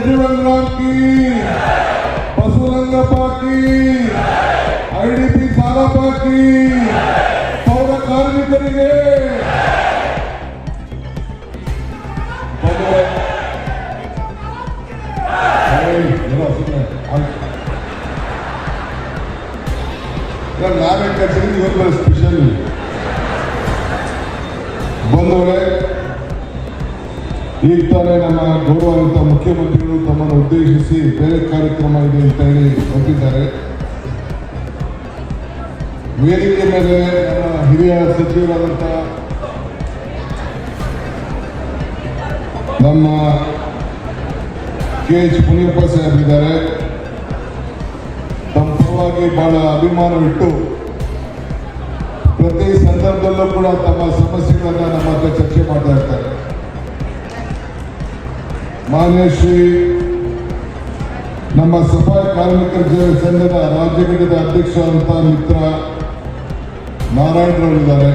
ವಿಜಯೇಂದ್ರನಾಥ್ ಕಿ ಬಸವಲಿಂಗಪ್ಪ ಕಿ ಐಡಿಪಿ ಸಾಲಪ್ಪ ಕಿ ಪೌರ ಕಾರ್ಮಿಕರಿಗೆ ಬಂಧುಗಳೇ, ಏಯ್, ಏನೋ ಸುಮ್ನೆ, ಆಯ್ತು. ಇಲ್ಲ, ನಾವೇ ಕಚೇರಿ ಇವತ್ತು ಸ್ಪೆಷಲ್ ಬಂದವರೇ ಈಗ ನಮ್ಮ ಗೌರವಾನ್ವಿತ ಮುಖ್ಯಮಂತ್ರಿಗಳು ತಮ್ಮನ್ನು ಉದ್ದೇಶಿಸಿ ಬೇರೆ ಕಾರ್ಯಕ್ರಮ ಇದೆ ಅಂತ ಹೇಳಿ ಹೊರಟಿದ್ದಾರೆ. ವೇದಿಕೆ ಮೇಲೆ ನಮ್ಮ ಹಿರಿಯ ಸಚಿವರಾದಂಥ ನಮ್ಮ ಕೆ ಎಚ್ ಮುನಿಯಪ್ಪ ಸಾಹೇಬ್ ಇದ್ದಾರೆ. ತಮ್ಮ ಪರವಾಗಿ ಬಹಳ ಅಭಿಮಾನವಿಟ್ಟು ಪ್ರತಿ ಸಂದರ್ಭದಲ್ಲೂ ಕೂಡ ತಮ್ಮ ಸಮಸ್ಯೆಗಳನ್ನು ನಮ್ಮ ಹತ್ರ ಚರ್ಚೆ ಮಾಡ್ತಾ ಇರ್ತಾರೆ. ಮಾನ್ಯ ಶ್ರೀ ನಮ್ಮ ಸಫಾಯಿ ಕಾರ್ಮಿಕರ ಸಂಘದ ರಾಜ್ಯ ಘಟಕದ ಅಧ್ಯಕ್ಷರಾದಂಥ ಮಿತ್ರ ನಾರಾಯಣರವರಿದ್ದಾರೆ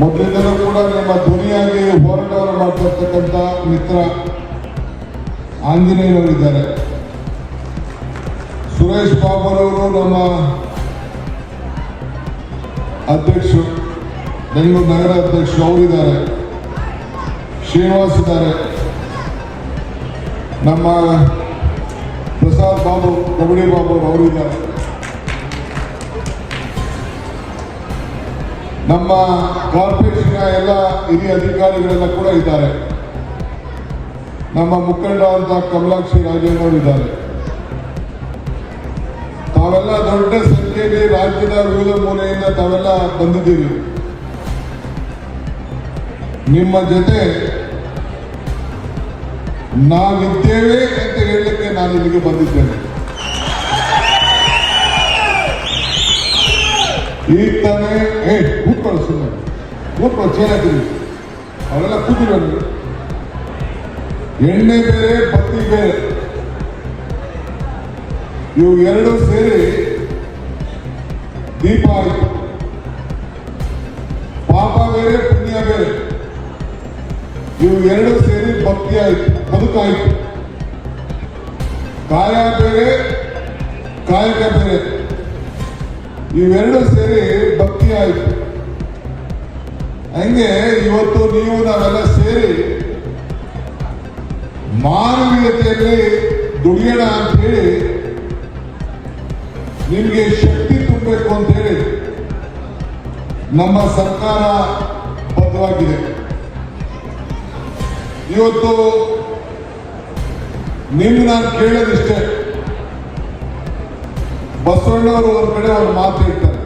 ಮೊದಲಿಂದಲೂ ಕೂಡ ನಮ್ಮ ಧ್ವನಿಯಾಗಿ ಹೋರಾಟವನ್ನು ಮಾಡ್ತಿರ್ತಕ್ಕಂಥ ಮಿತ್ರ ಆಂಜನೇಯರವರಿದ್ದಾರೆ ಸುರೇಶ್ ಬಾಬರವರು ನಮ್ಮ ಅಧ್ಯಕ್ಷರು, ಬೆಂಗಳೂರು ನಗರ ಅಧ್ಯಕ್ಷರು ಅವರಿದ್ದಾರೆ. ಶ್ರೀನಿವಾಸ್ ಇದ್ದಾರೆ. ನಮ್ಮ ಪ್ರಸಾದ್ ಬಾಬು, ಕಬಡ್ಡಿ ಬಾಬು ಅವರು ಇದ್ದಾರೆ. ನಮ್ಮ ಕಾರ್ಪೊರೇಷನ್ ಎಲ್ಲ ಹಿರಿಯ ಅಧಿಕಾರಿಗಳೆಲ್ಲ ಕೂಡ ಇದ್ದಾರೆ. ನಮ್ಮ ಮುಖಂಡ ಅಂತ ಕಮಲಾಕ್ಷಿ ರಾಜೇಂದ್ರ ಇದ್ದಾರೆ. ತಾವೆಲ್ಲ ದೊಡ್ಡ ಸಂಖ್ಯೆಯಲ್ಲಿ ರಾಜ್ಯದ ವಿವಿಧ ಮೂಲೆಯಿಂದ ತಾವೆಲ್ಲ ಬಂದಿದ್ದೀರಿ. ನಿಮ್ಮ ಜೊತೆ ನಾವಿದ್ದೇವೆ ಅಂತ ಹೇಳಲಿಕ್ಕೆ ನಾನು ನಿಮಗೆ ಬಂದಿದ್ದೇನೆ. ಈ ತಾನೇ ಏ, ಕೂತ್ಕೊಳ್ಳಿ ಸುಮ್ಮನೆ ಕೂತ್ಕೊಳ್ಳಿ, ಚೇರ್ ಹಾಕಿದ್ರಿ ಅವರೆಲ್ಲ ಕೂತಿರೋದು ಎಣ್ಣೆ ಬೇರೆ, ಬತ್ತಿ ಬೇರೆ. ಇವು ಎರಡು ಸೇರಿ ದೀಪ ಆಯಿತು. ಪಾಪ ಬೇರೆ, ಪುಣ್ಯ ಬೇರೆ. ಇವು ಎರಡು ಸೇರಿ ಭಕ್ತಿ ಆಯ್ತು ಬದುಕಾಯಿತು ಕಾಯ ಬೇರೆ ಕಾಯಕ ಬೇರೆ ಇವೆರಡು ಸೇರಿ ಭಕ್ತಿ ಆಯ್ತು. ಹಂಗೆ ಇವತ್ತು ನೀವು ನಾವೆಲ್ಲ ಸೇರಿ ಮಾನವೀಯತೆಯಲ್ಲಿ ದುಡಿಯೋಣ ಅಂತ ಹೇಳಿ ನಿಮಗೆ ಶಕ್ತಿ ತುಂಬಬೇಕು ಅಂತ ಹೇಳಿ ನಮ್ಮ ಸರ್ಕಾರ ಬದ್ಧವಾಗಿದೆ. ಇವತ್ತು ನಿಮ್ಗೆ ನಾನು ಕೇಳೋದಿಷ್ಟೇ. ಬಸವಣ್ಣವರು ಒಂದ್ ಕಡೆ ಒಂದು ಮಾತು ಹೇಳ್ತಾರೆ.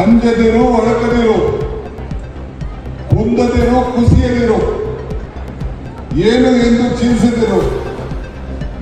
ಅಂಜದಿರು, ಒಳಕದಿರು, ಕುಂದದಿರು ಖುಷಿಯದಿರು ಏನು ಎಂದು ಚಿಂತಿಸಿದರು.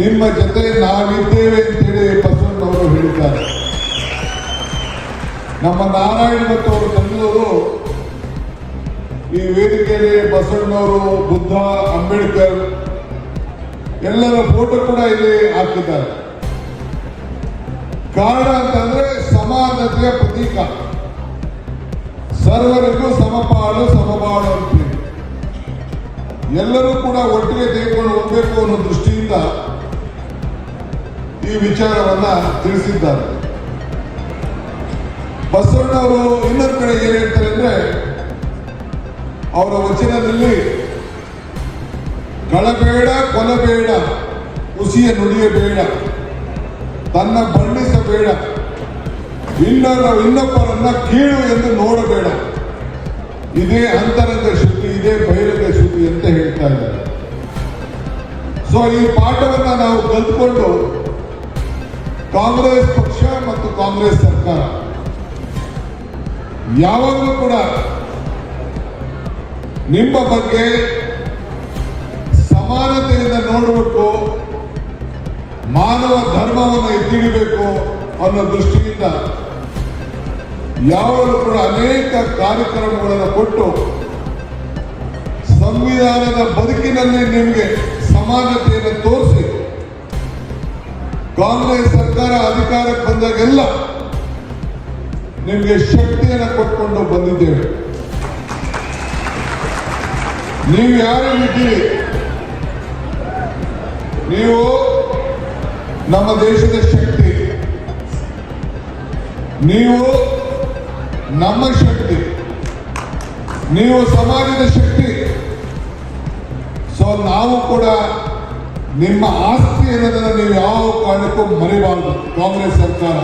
ನಿಮ್ಮ ಜೊತೆ ನಾವಿದ್ದೇವೆ ಅಂತೇಳಿ ಬಸವಣ್ಣವರು ಹೇಳಿದ್ದಾರೆ ನಮ್ಮ ನಾರಾಯಣ ಮತ್ತು ಅವರ ತಂದೆಯವರು ಈ ವೇದಿಕೆಯಲ್ಲಿ ಬಸವಣ್ಣವರು ಬುದ್ಧ, ಅಂಬೇಡ್ಕರ್ ಎಲ್ಲರ ಫೋಟೋ ಕೂಡ ಇಲ್ಲಿ ಹಾಕಿದ್ದಾರೆ. ಕಾರಣ ಅಂತಂದ್ರೆ ಸಮಾನತೆಯ ಪ್ರತೀಕ. ಸರ್ವರಿಗೂ ಸಮಪಾಲು, ಸಮಬಾಳು ಅಂತೀವಿ. ಎಲ್ಲರೂ ಕೂಡ ಒಟ್ಟಿಗೆ ತೆಗೆದುಕೊಂಡು ಹೋಗ್ಬೇಕು ಅನ್ನೋ ದೃಷ್ಟಿಯಿಂದ ಈ ವಿಚಾರವನ್ನ ತಿಳಿಸಿದ್ದಾರೆ. ಬಸವಣ್ಣವರು ಇನ್ನೊಂದು ಕಡೆ ಏನ್ ಹೇಳ್ತಾರೆ ಅಂದ್ರೆ ಅವರ ವಚನದಲ್ಲಿ, ಗಳಬೇಡ, ಕೊಲಬೇಡ ಹುಸಿಯ ನುಡಿಯಬೇಡ ತನ್ನ ಬಣ್ಣಿಸಬೇಡ, ಇನ್ನರ, ಇನ್ನೊಬ್ಬರನ್ನ ಕೀಳು ಎಂದು ನೋಡಬೇಡ. ಇದೇ ಅಂತರಂಗ ಶುದ್ಧಿ ಇದೇ ಬಹಿರಂಗ ಶುದ್ಧಿ ಅಂತ ಹೇಳ್ತಾ ಇದ್ದಾರೆ. ಸೊ ಈ ಪಾಠವನ್ನು ನಾವು ಕಲ್ತ್ಕೊಂಡು ಕಾಂಗ್ರೆಸ್ ಪಕ್ಷ ಮತ್ತು ಕಾಂಗ್ರೆಸ್ ಸರ್ಕಾರ, ಯಾವಾಗಲೂ ಕೂಡ ನಿಮ್ಮ ಬಗ್ಗೆ ಸಮಾನತೆಯಿಂದ ನೋಡಬೇಕು ಮಾನವ ಧರ್ಮವನ್ನು ಎತ್ತಿಡಬೇಕು ಅನ್ನೋ ದೃಷ್ಟಿಯಿಂದ ಯಾವಾಗಲೂ ಕೂಡ ಅನೇಕ ಕಾರ್ಯಕ್ರಮಗಳನ್ನು ಕೊಟ್ಟು ಸಂವಿಧಾನದ ಬದುಕಿನಲ್ಲಿ ನಿಮಗೆ ಸಮಾನತೆಯನ್ನು ತೋರಿಸಿ ಕಾಂಗ್ರೆಸ್ ಸರ್ಕಾರ ಅಧಿಕಾರಕ್ಕೆ ಬಂದಾಗೆಲ್ಲ ನಿಮಗೆ ಶಕ್ತಿಯನ್ನು ಕೊಟ್ಕೊಂಡು ಬಂದಿದ್ದೇವೆ. ನೀವು ಯಾರಿದ್ದೀರಿ ನೀವು ನಮ್ಮ ದೇಶದ ಶಕ್ತಿ. ನೀವು ನಮ್ಮ ಶಕ್ತಿ. ನೀವು ಸಮಾಜದ ಶಕ್ತಿ. ಸೊ ನಾವು ಕೂಡ ನಿಮ್ಮ ಆಸ್ತಿ ಅನ್ನೋದನ್ನು ನೀವು ಯಾವ ಕಾರಣಕ್ಕೂ ಮರಿಬಾರದು, ಕಾಂಗ್ರೆಸ್ ಸರ್ಕಾರ.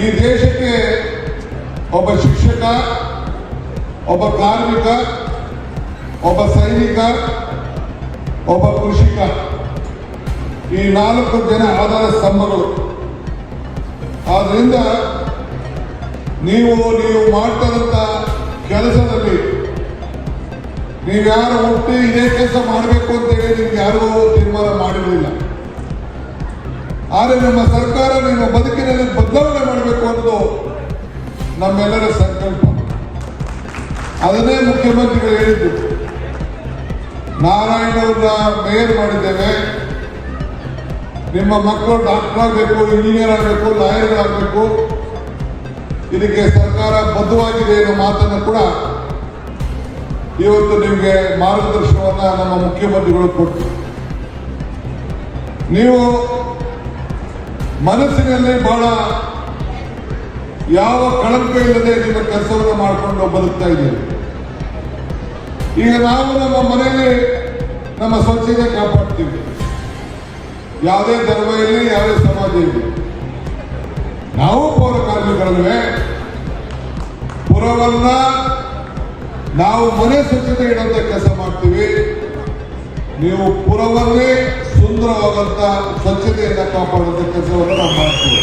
ಈ ದೇಶಕ್ಕೆ ಒಬ್ಬ ಶಿಕ್ಷಕ ಒಬ್ಬ ಕಾರ್ಮಿಕ, ಒಬ್ಬ ಸೈನಿಕ, ಒಬ್ಬ ಕೃಷಿಕ. ಈ ನಾಲ್ಕು ಜನ ಆಧಾರ ಸ್ತಂಭಗಳು. ಆದ್ರಿಂದ ನೀವು ನೀವು ಮಾಡ್ತಾರಂತ ಕೆಲಸದಲ್ಲಿ ನೀವ್ಯಾರು ಹುಟ್ಟಿ ಇದೇ ಕೆಲಸ ಮಾಡಬೇಕು ಅಂತ ಹೇಳಿ ನಿಮ್ಗೆ ಯಾರಿಗೂ ತೀರ್ಮಾನ ಮಾಡಿರಲಿಲ್ಲ. ಆದರೆ ನಮ್ಮ ಸರ್ಕಾರ ನಿಮ್ಮ ಬದುಕಿನಲ್ಲಿ ಬದಲಾವಣೆ ಮಾಡಬೇಕು ಅನ್ನೋದು ನಮ್ಮೆಲ್ಲರ ಸಂಕಲ್ಪ. ಅದನ್ನೇ ಮುಖ್ಯಮಂತ್ರಿಗಳು ಹೇಳಿದ್ದು. ನಾರಾಯಣವ್ರನ್ನ ಮೇಯರ್ ಮಾಡಿದ್ದೇವೆ. ನಿಮ್ಮ ಮಕ್ಕಳು ಡಾಕ್ಟರ್ ಆಗಬೇಕು, ಇಂಜಿನಿಯರ್ ಆಗಬೇಕು, ಲಾಯರ್ ಆಗಬೇಕು. ಇದಕ್ಕೆ ಸರ್ಕಾರ ಬದ್ಧವಾಗಿದೆ ಅನ್ನೋ ಮಾತನ್ನು ಕೂಡ ಇವತ್ತು ನಿಮಗೆ ಮಾರ್ಗದರ್ಶನವನ್ನು ನಮ್ಮ ಮುಖ್ಯಮಂತ್ರಿಗಳು ಕೊಟ್ಟರು ನೀವು ಮನಸ್ಸಿನಲ್ಲಿ ಬಹಳ ಯಾವ ಕಳಂಕ ಇಲ್ಲದೆ ನಿಮ್ಮ ಕೆಲಸವನ್ನು ಮಾಡಿಕೊಂಡು ಬದುಕ್ತಾ ಇದ್ದೀರಿ? ಈಗ ನಾವು ನಮ್ಮ ಮನೆಯಲ್ಲಿ ನಮ್ಮ ಸ್ವಚ್ಛತೆ ಕಾಪಾಡ್ತೀವಿ. ಯಾವುದೇ ಧರ್ಮ ಇರಲಿ, ಯಾವುದೇ ಸಮಾಜ ಇರಲಿ. ನಾವು ಪೌರ ಕಾರ್ಮಿಕರಲ್ಲೇ ಪುರವನ್ನ ನಾವು ಮನೆ ಸ್ವಚ್ಛತೆ ಇಡುವಂತ ಕೆಲಸ ಮಾಡ್ತೀವಿ. ನೀವು ಪುರವನ್ನೇ ಸುಂದರವಾದಂತ ಸ್ವಚ್ಛತೆಯಿಂದ ಕಾಪಾಡುವಂತ ಕೆಲಸವನ್ನು ನಾವು ಮಾಡ್ತೀವಿ.